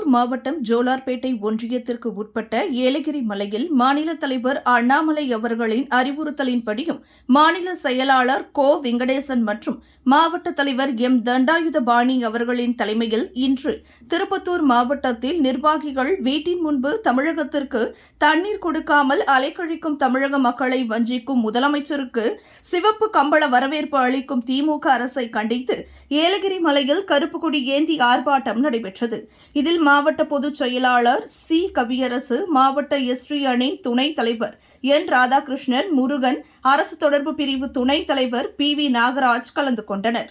மாவட்டம் ஜோலார்பேட்டை ஒன்றியத்திற்கு உட்பட்ட ஏலகிரி மலையில் மாநில தலைவர் அண்ணாமலை அவர்களின் அறிவுறுத்தலின்படியும் மாநில செயலாளர் கோ வெங்கடேசன் மற்றும் மாவட்ட தலைவர் எம் தண்டாயுதபாணி அவர்களின் தலைமையில் இன்று திருப்பத்தூர் மாவட்டத்தில் நிர்வாகிகள் வீட்டின் முன்பு தமிழகத்திற்கு தண்ணீர் கொடுக்காமல் அலைக்கழிக்கும் தமிழக மக்களை வஞ்சிக்கும் முதலமைச்சருக்கு சிவப்பு கம்பள வரவேற்பு அளிக்கும் திமுக அரசை கண்டித்து ஏலகிரி மலையில் கருப்புக்குடி ஏந்தி ஆர்ப்பாட்டம் நடைபெற்றது. இதில் மாவட்ட பொதுச் செயலாளர் சி. கவியரசு மாவட்ட எஸ்டி அணி துணைத் தலைவர் என். ராதாகிருஷ்ணன் முருகன் அரசு தொடர்பு பிரிவு துணைத் தலைவர் பி. வி. நாகராஜ் கலந்து கொண்டனர்.